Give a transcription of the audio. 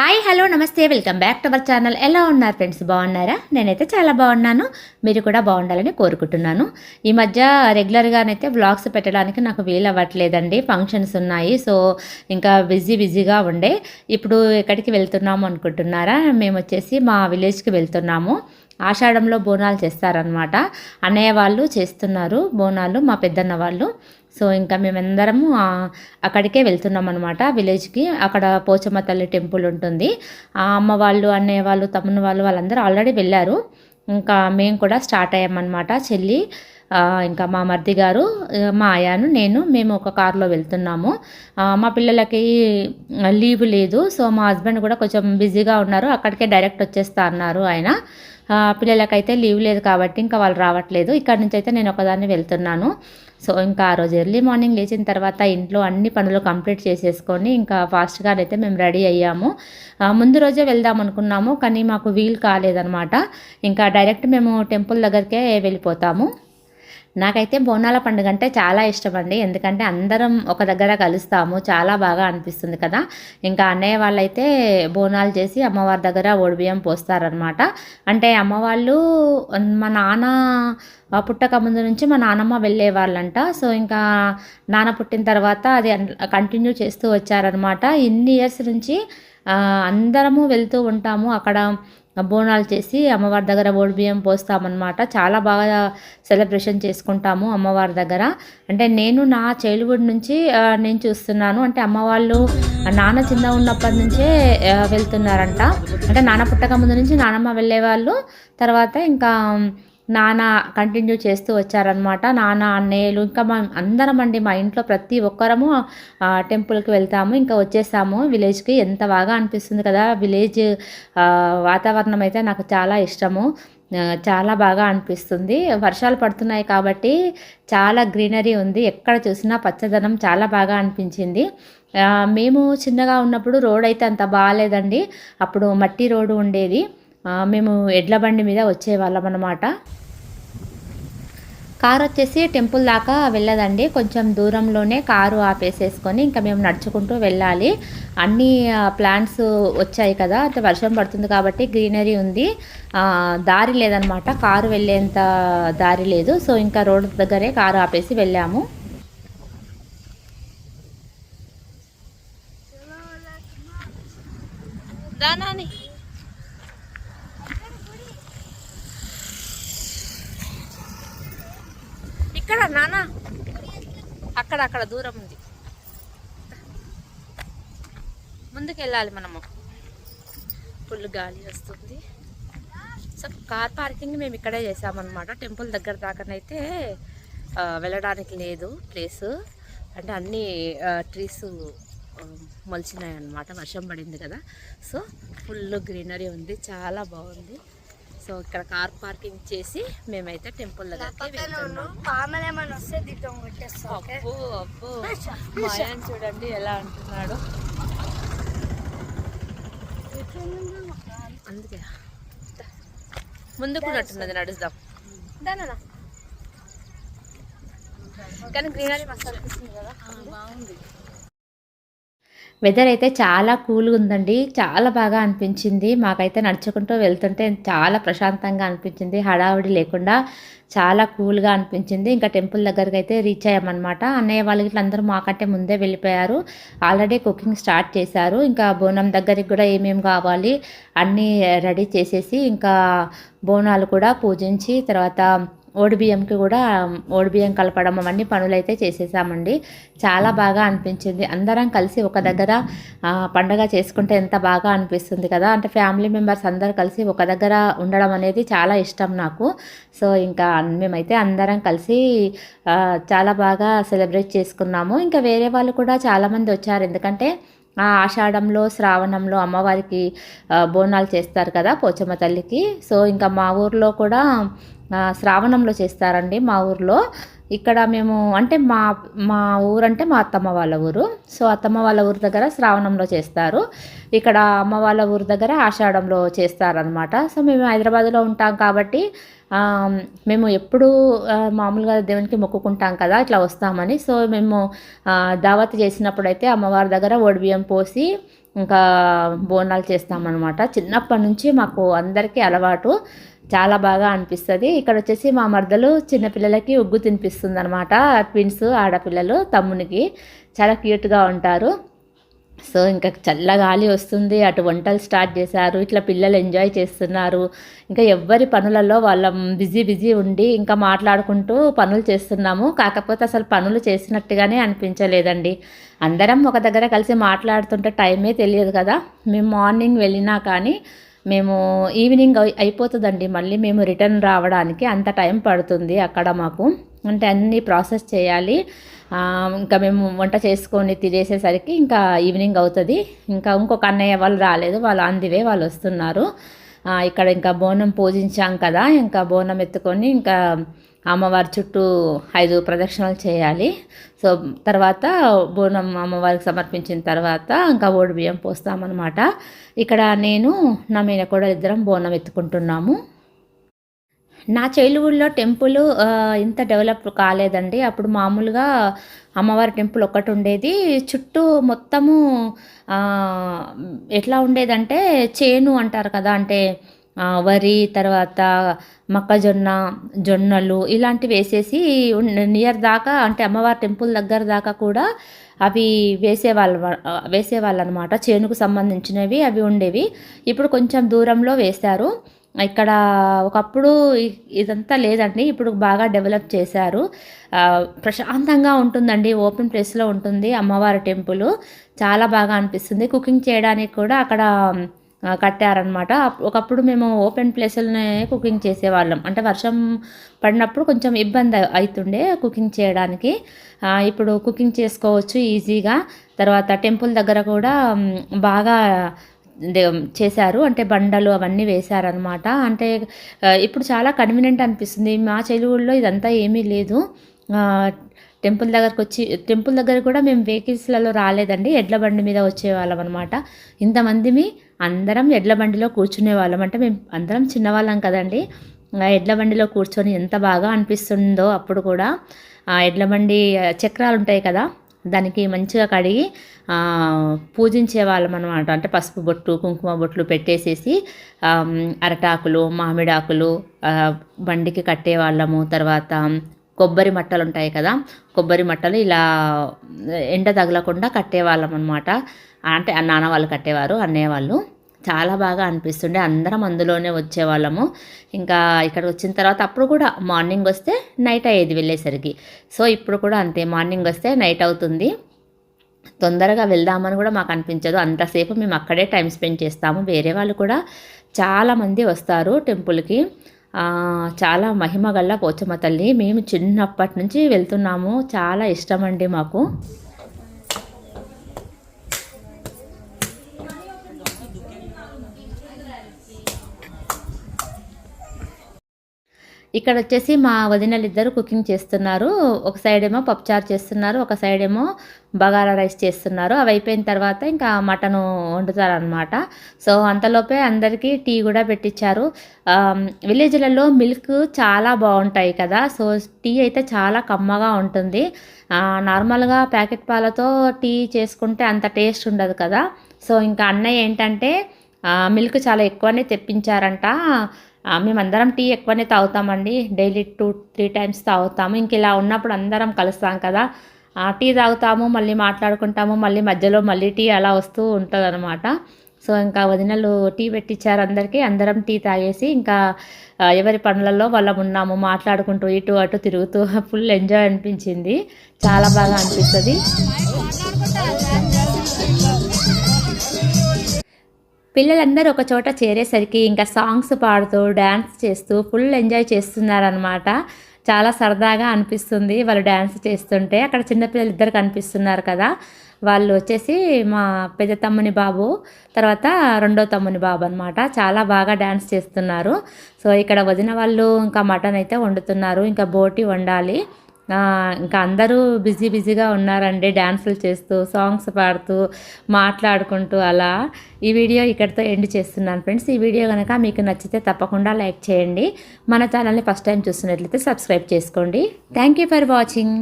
Hi hello నమస్తే welcome back to our channel. ఎలా ఉన్నారు ఫ్రెండ్స్? బాగున్నారా? నేనైతే చాలా బాగున్నాను. మీరు కూడా బాగుండాలని కోరుకుంటున్నాను. ఈ మధ్య రెగ్యులర్గానైతే వ్లాగ్స్ పెట్టడానికి నాకు వీలు అవ్వట్లేదండి. ఫంక్షన్స్ ఉన్నాయి. సో ఇంకా బిజీ బిజీగా ఉండే. ఇప్పుడు ఎక్కడికి వెళ్తున్నాము అనుకుంటున్నారా? మేము వచ్చేసి మా విలేజ్కి వెళ్తున్నాము. ఆషాఢంలో బోనాలు చేస్తారనమాట అన్నయ్య వాళ్ళు చేస్తున్నారు బోనాలు మా పెద్దన్న వాళ్ళు. సో ఇంకా మేమందరము అక్కడికే వెళ్తున్నాం అనమాట విలేజ్కి. అక్కడ పోచమ్మ తల్లి టెంపుల్ ఉంటుంది. ఆ అమ్మ వాళ్ళు అన్నయ్య వాళ్ళు తమ్ముని వాళ్ళు వాళ్ళందరూ ఆల్రెడీ వెళ్ళారు. ఇంకా మేము కూడా స్టార్ట్ అయ్యామన్నమాట చెల్లి ఇంకా మా మర్ది గారు మా ఆయాను నేను మేము ఒక కారులో వెళ్తున్నాము. మా పిల్లలకి లీవ్ లేదు. సో మా హస్బెండ్ కూడా కొంచెం బిజీగా ఉన్నారు. అక్కడికే డైరెక్ట్ వచ్చేస్తా అన్నారు ఆయన. పిల్లలకైతే లీవ్ లేదు కాబట్టి ఇంకా వాళ్ళు రావట్లేదు. ఇక్కడ నుంచి అయితే నేను ఒకదాన్ని వెళ్తున్నాను. సో ఇంకా ఆ రోజు ఎర్లీ మార్నింగ్ లేచిన తర్వాత ఇంట్లో అన్ని పనులు కంప్లీట్ చేసేసుకొని ఇంకా ఫాస్ట్గా అయితే మేము రెడీ అయ్యాము. ముందు రోజే వెళ్దాం అనుకున్నాము కానీ మాకు వీలు కాలేదనమాట ఇంకా డైరెక్ట్ మేము టెంపుల్ దగ్గరికే వెళ్ళిపోతాము. నాకైతే బోనాల పండుగ అంటే చాలా ఇష్టం అండి ఎందుకంటే అందరం ఒక దగ్గర కలుస్తాము. చాలా బాగా అనిపిస్తుంది కదా. ఇంకా అన్నయ్య వాళ్ళైతే బోనాలు చేసి అమ్మవారి దగ్గర ఓడిబియ్యం పోస్తారనమాట అంటే అమ్మవాళ్ళు మా నాన్న పుట్టక ముందు నుంచి మా నానమ్మ వెళ్ళే వాళ్ళంట సో ఇంకా నాన్న పుట్టిన తర్వాత అది కంటిన్యూ చేస్తూ వచ్చారనమాట ఇన్ని ఇయర్స్ నుంచి అందరము వెళ్తూ ఉంటాము. అక్కడ బోనాలు చేసి అమ్మవారి దగ్గర ఓడి బియ్యం పోస్తామన్నమాట. చాలా బాగా సెలబ్రేషన్ చేసుకుంటాము అమ్మవారి దగ్గర. అంటే నేను నా చైల్డ్హుడ్ నుంచి నేను చూస్తున్నాను. అంటే అమ్మ వాళ్ళు నాన్న చిన్న ఉన్నప్పటి నుంచే వెళ్తున్నారంట. అంటే నాన్న పుట్టక ముందు నుంచి నానమ్మ వెళ్ళేవాళ్ళు. తర్వాత ఇంకా నాన్న కంటిన్యూ చేస్తూ వచ్చారనమాట నాన్న అన్నయ్యలు ఇంకా మా అందరం అండి మా ఇంట్లో ప్రతి ఒక్కరము టెంపుల్కి వెళ్తాము ఇంకా వచ్చేసాము. విలేజ్కి ఎంత బాగా అనిపిస్తుంది కదా విలేజ్ వాతావరణం అయితే నాకు చాలా ఇష్టము. చాలా బాగా అనిపిస్తుంది. వర్షాలు పడుతున్నాయి కాబట్టి చాలా గ్రీనరీ ఉంది. ఎక్కడ చూసినా పచ్చదనం చాలా బాగా అనిపించింది. మేము చిన్నగా ఉన్నప్పుడు రోడ్ అయితే అంత బాగాలేదండి. అప్పుడు మట్టి రోడ్డు ఉండేది. మేము ఎడ్ల బండి మీద వచ్చేవాళ్ళం అనమాట కారు వచ్చేసి టెంపుల్ దాకా వెళ్ళదండి. కొంచెం దూరంలోనే కారు ఆపేసేసుకొని ఇంకా మేము నడుచుకుంటూ వెళ్ళాలి. అన్ని ప్లాంట్స్ వచ్చాయి కదా. అంటే వర్షం పడుతుంది కాబట్టి గ్రీనరీ ఉంది. దారి లేదనమాట కారు వెళ్ళేంత దారి లేదు. సో ఇంకా రోడ్డు దగ్గరే కారు ఆపేసి వెళ్ళాము. దానాని ఇక్కడ నాన్న అక్కడ అక్కడ దూరం ఉంది. ముందుకు వెళ్ళాలి మనము. ఫుల్ గాలి వస్తుంది. సో కార్ పార్కింగ్ మేము ఇక్కడే చేసామన్నమాట టెంపుల్ దగ్గర దాకానైతే వెళ్ళడానికి లేదు ప్లేసు. అంటే అన్ని ట్రీస్ మొలిచినాయి అన్నమాట వర్షం పడింది కదా. సో ఫుల్ గ్రీనరీ ఉంది. చాలా బాగుంది. సో ఇక్కడ కార్ పార్కింగ్ చేసి మేమైతే టెంపుల్ మాయాన్ చూడండి ఎలా అంటున్నాడు. అందుకే. ముందుకు ఉన్నట్టున్నది నడుద్దాం. దానా కానీ గ్రీనరీ మస్తు అనిపిస్తుంది కదా? బాగుంది. వెదర్ అయితే చాలా కూల్గా ఉందండి. చాలా బాగా అనిపించింది. మాకైతే నడుచుకుంటూ వెళ్తుంటే చాలా ప్రశాంతంగా అనిపించింది. హడావిడి లేకుండా చాలా కూల్గా అనిపించింది. ఇంకా టెంపుల్ దగ్గరికి అయితే రీచ్ అయ్యామన్నమాట. అన్నయ్య వాళ్ళు ఇట్లా అందరూ మాకంటే ముందే వెళ్ళిపోయారు. ఆల్రెడీ కుకింగ్ స్టార్ట్ చేశారు. ఇంకా బోనం దగ్గరికి కూడా ఏమేమి కావాలి అన్నీ రెడీ చేసేసి ఇంకా బోనాలు కూడా పూజించి తర్వాత ఓడిబియ్యంకి కూడా ఓడిబియ్యం కలపడం అవన్నీ పనులు అయితే చేసేసామండి. చాలా బాగా అనిపించింది. అందరం కలిసి ఒక దగ్గర పండగ చేసుకుంటే ఎంత బాగా అనిపిస్తుంది కదా. అంటే ఫ్యామిలీ మెంబర్స్ అందరు కలిసి ఒక దగ్గర ఉండడం అనేది చాలా ఇష్టం నాకు. సో ఇంకా మేమైతే అందరం కలిసి చాలా బాగా సెలబ్రేట్ చేసుకున్నాము. ఇంకా వేరే వాళ్ళు కూడా చాలామంది వచ్చారు. ఎందుకంటే ఆ ఆషాఢంలో శ్రావణంలో అమ్మవారికి బోనాలు చేస్తారు కదా పోచమ్మ తల్లికి. సో ఇంకా మా ఊర్లో కూడా శ్రావణంలో చేస్తారండి మా ఊర్లో. ఇక్కడ మేము అంటే మా మా ఊరంటే మా అత్తమ్మ వాళ్ళ ఊరు. సో అత్తమ్మ వాళ్ళ ఊరు దగ్గర శ్రావణంలో చేస్తారు. ఇక్కడ అమ్మ వాళ్ళ ఊరు దగ్గర ఆషాఢంలో చేస్తారనమాట సో మేము హైదరాబాద్లో ఉంటాం కాబట్టి మేము ఎప్పుడు మామూలుగా దేవునికి మొక్కుకుంటాం కదా ఇట్లా వస్తామని. సో మేము దావత్ చేసినప్పుడు అయితే అమ్మవారి దగ్గర బియ్యం పోసి ఇంకా బోనాలు చేస్తామన్నమాట. చిన్నప్పటి నుంచి మాకు అందరికీ అలవాటు. చాలా బాగా అనిపిస్తుంది. ఇక్కడ వచ్చేసి మా మరదలు చిన్నపిల్లలకి ఉగ్గు తినిపిస్తుంది అనమాట ట్విన్స్ ఆడపిల్లలు తమ్మునికి. చాలా క్యూట్గా ఉంటారు. సో ఇంకా చల్ల గాలి వస్తుంది. అటు వంటలు స్టార్ట్ చేశారు. ఇట్లా పిల్లలు ఎంజాయ్ చేస్తున్నారు. ఇంకా ఎవ్వరి పనులలో వాళ్ళ బిజీ బిజీ ఉండి ఇంకా మాట్లాడుకుంటూ పనులు చేస్తున్నాము. కాకపోతే అసలు పనులు చేసినట్టుగానే అనిపించలేదండి. అందరం ఒక దగ్గర కలిసి మాట్లాడుతుంటే టైమే తెలియదు కదా. మేము మార్నింగ్ వెళ్ళినా కానీ మేము ఈవినింగ్ అయి- అయిపోతుందండి. మళ్ళీ మేము రిటర్న్ రావడానికి అంత టైం పడుతుంది అక్కడ మాకు. అంటే అన్నీ ప్రాసెస్ చేయాలి. ఇంకా మేము వంట చేసుకొని తినేసేసరికి ఇంకా ఈవినింగ్ అవుతుంది. ఇంకా ఇంకొక అన్నయ్య వాళ్ళు రాలేదు. వాళ్ళు అందివే వాళ్ళు వస్తున్నారు. ఇక్కడ ఇంకా బోనం పూజించాం కదా. ఇంకా బోనం ఎత్తుకొని ఇంకా అమ్మవారి చుట్టూ ఐదు ప్రదక్షిణలు చేయాలి. సో తర్వాత బోనం అమ్మవారికి సమర్పించిన తర్వాత ఇంకా ఓడి బియ్యం పోస్తామన్నమాట. ఇక్కడ నేను నా కూడా ఇద్దరం బోనం ఎత్తుకుంటున్నాము. నా చైల్డ్హుడ్లో టెంపుల్ ఇంత డెవలప్ కాలేదండి. అప్పుడు మామూలుగా అమ్మవారి టెంపుల్ ఒక్కటి ఉండేది. చుట్టూ మొత్తము ఎట్లా ఉండేదంటే చేను అంటారు కదా అంటే వరి తర్వాత మొక్కజొన్న జొన్నలు ఇలాంటివి వేసేసి నియర్ దాకా అంటే అమ్మవారి టెంపుల్ దగ్గర దాకా కూడా అవి వేసేవాళ్ళు వేసేవాళ్ళు అనమాట చేనుకు సంబంధించినవి అవి ఉండేవి. ఇప్పుడు కొంచెం దూరంలో వేశారు. ఇక్కడ ఒకప్పుడు ఇదంతా లేదండి. ఇప్పుడు బాగా డెవలప్ చేశారు. ప్రశాంతంగా ఉంటుందండి. ఓపెన్ ప్లేస్లో ఉంటుంది అమ్మవారి టెంపుల్. చాలా బాగా అనిపిస్తుంది. కుకింగ్ చేయడానికి కూడా అక్కడ కట్టారనమాట ఒకప్పుడు మేము ఓపెన్ ప్లేస్లోనే కుకింగ్ చేసేవాళ్ళం. అంటే వర్షం పడినప్పుడు కొంచెం ఇబ్బంది అవుతుండే కుకింగ్ చేయడానికి. ఇప్పుడు కుకింగ్ చేసుకోవచ్చు ఈజీగా. తర్వాత టెంపుల్ దగ్గర కూడా బాగా చేశారు. అంటే బండలు అవన్నీ వేశారనమాట అంటే ఇప్పుడు చాలా కన్వీనియంట్ అనిపిస్తుంది. మా చైల్డ్హుడ్లో ఇదంతా ఏమీ లేదు. టెంపుల్ దగ్గరకు వచ్చి టెంపుల్ దగ్గర కూడా మేము వెహికల్స్లలో రాలేదండి. ఎడ్ల బండి మీద వచ్చేవాళ్ళం అనమాట ఇంతమందిమి అందరం ఎడ్ల బండిలో కూర్చునే వాళ్ళం. అంటే మేము అందరం చిన్నవాళ్ళం కదండి. ఎడ్ల బండిలో కూర్చొని ఎంత బాగా అనిపిస్తుందో అప్పుడు కూడా ఆ ఎడ్ల బండి చక్రాలు ఉంటాయి కదా దానికి మంచిగా కడిగి పూజించే వాళ్ళం అనమాట అంటే పసుపు బొట్టు కుంకుమ బొట్లు పెట్టేసేసి అరటాకులు మామిడాకులు బండికి కట్టేవాళ్ళము తర్వాత కొబ్బరి మట్టలు ఉంటాయి కదా కొబ్బరి మట్టలు ఇలా ఎండ తగలకుండా కట్టేవాళ్ళం అనమాట అంటే నాన్న వాళ్ళు కట్టేవారు అన్నయ్య వాళ్ళు. చాలా బాగా అనిపిస్తుండే. అందరం అందులోనే వచ్చేవాళ్ళము. ఇంకా ఇక్కడికి వచ్చిన తర్వాత అప్పుడు కూడా మార్నింగ్ వస్తే నైట్ అయ్యేది వెళ్ళేసరికి. సో ఇప్పుడు కూడా అంతే. మార్నింగ్ వస్తే నైట్ అవుతుంది. తొందరగా వెళ్దామని కూడా మాకు అనిపించదు. అంతసేపు మేము అక్కడే టైం స్పెండ్ చేస్తాము. వేరే వాళ్ళు కూడా చాలామంది వస్తారు టెంపుల్కి. చాలా మహిమ గల్ల పోచమ్మ తల్లి. మేము చిన్నప్పటి నుంచి వెళ్తున్నాము. చాలా ఇష్టం అండి మాకు. ఇక్కడ వచ్చేసి మా వదినలు ఇద్దరు కుకింగ్ చేస్తున్నారు. ఒక సైడ్ ఏమో పప్పుచారు చేస్తున్నారు ఒక సైడ్ ఏమో బగారా రైస్ చేస్తున్నారు. అవి అయిపోయిన తర్వాత ఇంకా మటన్ వండుతారనమాట సో అంతలోపే అందరికీ టీ కూడా పెట్టించారు విలేజ్లలో మిల్క్ చాలా బాగుంటాయి కదా. సో టీ అయితే చాలా కమ్మగా ఉంటుంది. నార్మల్గా ప్యాకెట్ పాలతో టీ చేసుకుంటే అంత టేస్ట్ ఉండదు కదా. సో ఇంకా అన్నయ్య ఏంటంటే మిల్క్ చాలా ఎక్కువనే తెప్పించారంట. మేమందరం టీ ఎక్కువనే తాగుతామండి. డైలీ టూ త్రీ టైమ్స్ తాగుతాము. ఇంక ఇలా ఉన్నప్పుడు అందరం కలుస్తాం కదా. ఆ, టీ తాగుతాము మళ్ళీ మాట్లాడుకుంటాము మళ్ళీ మధ్యలో మళ్ళీ టీ అలా వస్తూ ఉంటుంది అనమాట సో ఇంకా వదినలు టీ పెట్టించారు అందరికీ. అందరం టీ తాగేసి ఇంకా ఎవరి పనులలో వాళ్ళం ఉన్నాము మాట్లాడుకుంటూ ఇటు అటు తిరుగుతూ ఫుల్ ఎంజాయ్ అనిపించింది. చాలా బాగా అనిపిస్తుంది. పిల్లలందరూ ఒక చోట చేరేసరికి ఇంకా సాంగ్స్ పాడుతూ డ్యాన్స్ చేస్తూ ఫుల్ ఎంజాయ్ చేస్తున్నారనమాట చాలా సరదాగా అనిపిస్తుంది వాళ్ళు డ్యాన్స్ చేస్తుంటే. అక్కడ చిన్నపిల్లలు ఇద్దరు కనిపిస్తున్నారు కదా. వాళ్ళు వచ్చేసి మా పెద్ద తమ్ముని బాబు తర్వాత రెండో తమ్ముని బాబు అనమాట చాలా బాగా డ్యాన్స్ చేస్తున్నారు. సో ఇక్కడ వదిన వాళ్ళు ఇంకా మటన్ అయితే వండుతున్నారు. ఇంకా బోటి వండాలి. ఇంకా అందరూ బిజీ బిజీగా ఉన్నారండి డ్యాన్సులు చేస్తూ సాంగ్స్ పాడుతూ మాట్లాడుకుంటూ అలా. ఈ వీడియో ఇక్కడితో ఎండ్ చేస్తున్నాను ఫ్రెండ్స్. ఈ వీడియో కనుక మీకు నచ్చితే తప్పకుండా లైక్ చేయండి. మన ఛానల్ని ఫస్ట్ టైం చూస్తున్నట్లయితే సబ్స్క్రైబ్ చేసుకోండి. Thank you for watching.